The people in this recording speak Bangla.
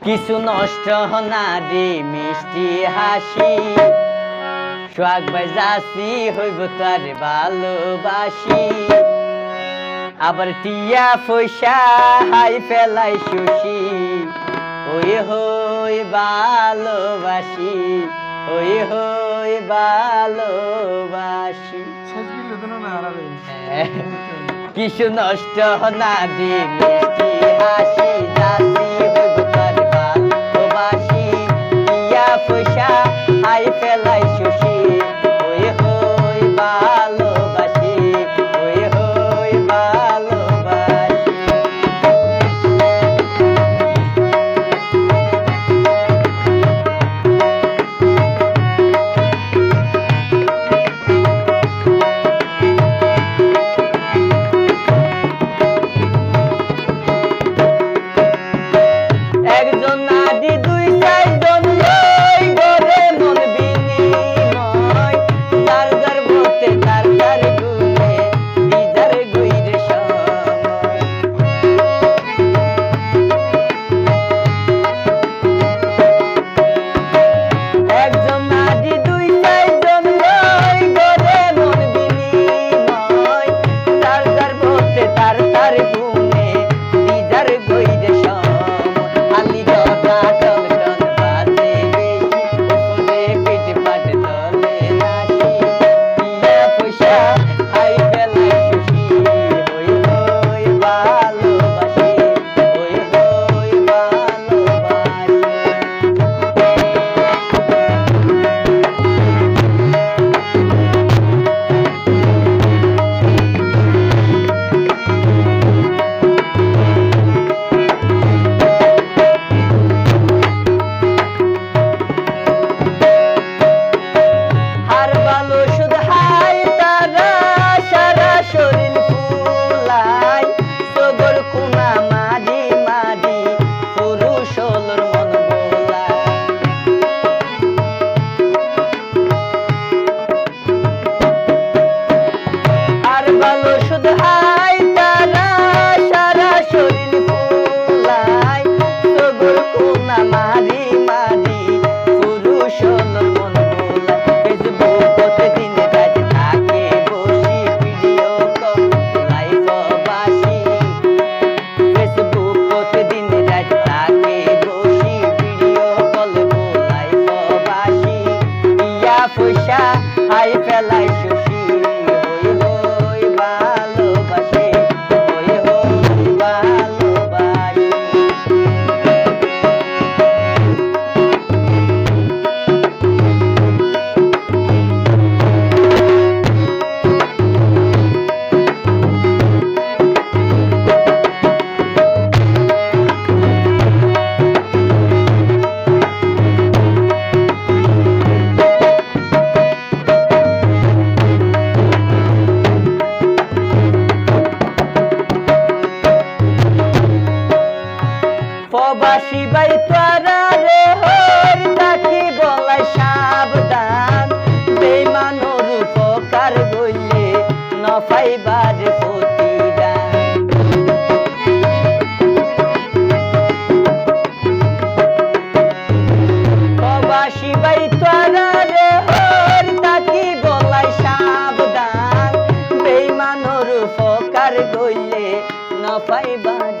কিছু নষ্ট না নারী মিষ্টি হাসি। সোহাগ বাইজাসি হইব তার ভালোবাসি। আবার টিয়া পয়সা হাই ফেলাই শুষি। ওই হই ভালোবাসি ওই হই ভালোবাসি। হ্যাঁ। কিছু নষ্ট না দি মিষ্টি হাসি। mamá. পাইবার প্রবাসী বাই তোরা রে হর তাকি গলাই সাবধান। বেইমানোর ফকার গইলে না পাইবার